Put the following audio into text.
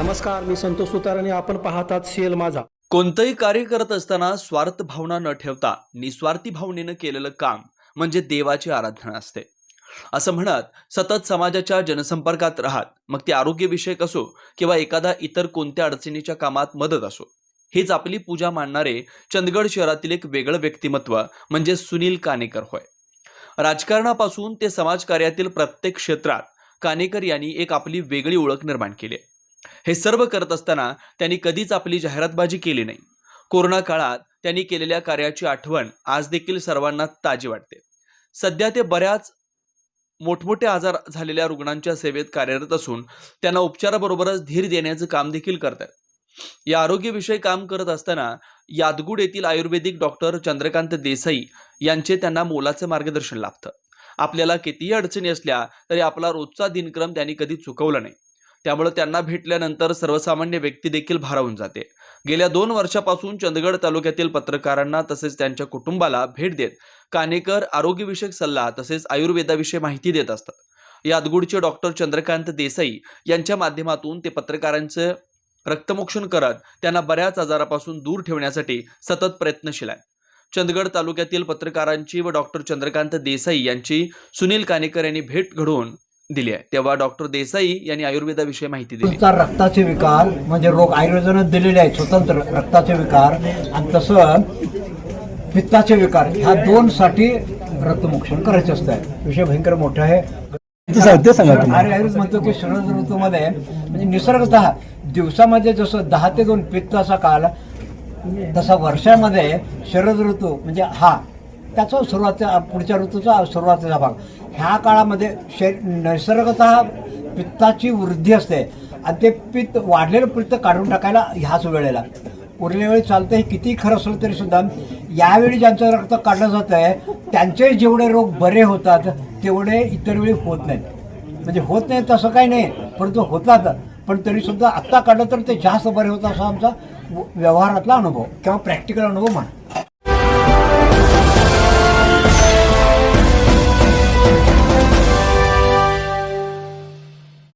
नमस्कार मी संतोष सुतार आणि आपण पाहतात सीएल माझा. कोणतंही कार्य करत असताना स्वार्थ भावना न ठेवता निस्वार्थी भावनेनं केलेलं काम म्हणजे देवाची आराधना असते. असं म्हणत सतत समाजाच्या जनसंपर्कात राहत मग ते आरोग्यविषयक असो किंवा एखादा इतर कोणत्या अडचणीच्या कामात मदत असो हेच आपली पूजा मानणारे चंदगड शहरातील एक वेगळं व्यक्तिमत्व म्हणजे सुनील कानेकर होय. राजकारणापासून ते समाजकार्यातील प्रत्येक क्षेत्रात कानेकर यांनी एक आपली वेगळी ओळख निर्माण केली आहे. हे सर्व करत असताना त्यांनी कधीच आपली जाहिरातबाजी केली नाही. कोरोना काळात त्यांनी केलेल्या कार्याची आठवण आज देखील सर्वांना ताजी वाटते. सध्या ते बऱ्याच मोठमोठे आजार झालेल्या रुग्णांच्या सेवेत कार्यरत असून त्यांना उपचाराबरोबरच धीर देण्याचं काम देखील करतात या आरोग्यविषयी काम करत असताना यादगुड येथील आयुर्वेदिक डॉक्टर चंद्रकांत देसाई यांचे त्यांना मोलाचं मार्गदर्शन लाभतं. आपल्याला कितीही अडचणी असल्या तरी आपला रोजचा दिनक्रम त्यांनी कधी चुकवला नाही. त्यामुळे त्यांना भेटल्यानंतर सर्वसामान्य व्यक्ती देखील भारावून जाते. गेल्या दोन वर्षापासून चंदगड तालुक्यातील पत्रकारांना तसेच त्यांच्या कुटुंबाला भेट देत कानेकर आरोग्यविषयक सल्ला तसेच आयुर्वेदाविषयी माहिती देत असतात. यादगुडचे डॉक्टर चंद्रकांत देसाई यांच्या माध्यमातून ते पत्रकारांचं रक्तमोक्षण करत त्यांना बऱ्याच आजारापासून दूर ठेवण्यासाठी सतत प्रयत्नशील आहे चंदगड तालुक्यातील पत्रकारांची व डॉक्टर चंद्रकांत देसाई यांची सुनील कानेकर यांनी भेट घडवून दिली आहे. तेव्हा डॉक्टर देसाई यांनी आयुर्वेदाविषयी माहिती दिली. रक्ताचे विकार म्हणजे रोग आयुर्वेदानं दिलेले आहेत स्वतंत्र रक्ताचे विकार आणि तसं पित्ताचे विकार ह्या दोन साठी रक्तमोक्षण करायचं असतं. विषय भयंकर मोठा आहे. आयुर्वेद म्हणतो की शरद ऋतूमध्ये म्हणजे निसर्गतः दिवसामध्ये जसं दहा ते दोन पित्ताचा काल तसा वर्षामध्ये शरद ऋतू म्हणजे हा त्याचा सुरुवातीचा पुढच्या ऋतूचा सुरुवातीचा भाग. ह्या काळामध्ये शे नैसर्गतः पित्ताची वृद्धी असते. आणि ते पित्त वाढलेलं पित्त काढून टाकायला ह्याच वेळेला. उरल्या वेळी चालतं हे किती खरं असलं तरी सुद्धा यावेळी ज्यांचं रक्त काढलं जात आहे त्यांचे जेवढे रोग बरे होतात तेवढे इतर वेळी होत नाहीत. म्हणजे होत नाही तसं काही नाही परंतु होतात. पण तरीसुद्धा आत्ता काढलं तर ते जास्त बरे होतं असा आमचा व- व्यवहारातला अनुभव किंवा प्रॅक्टिकल अनुभव म्हणा.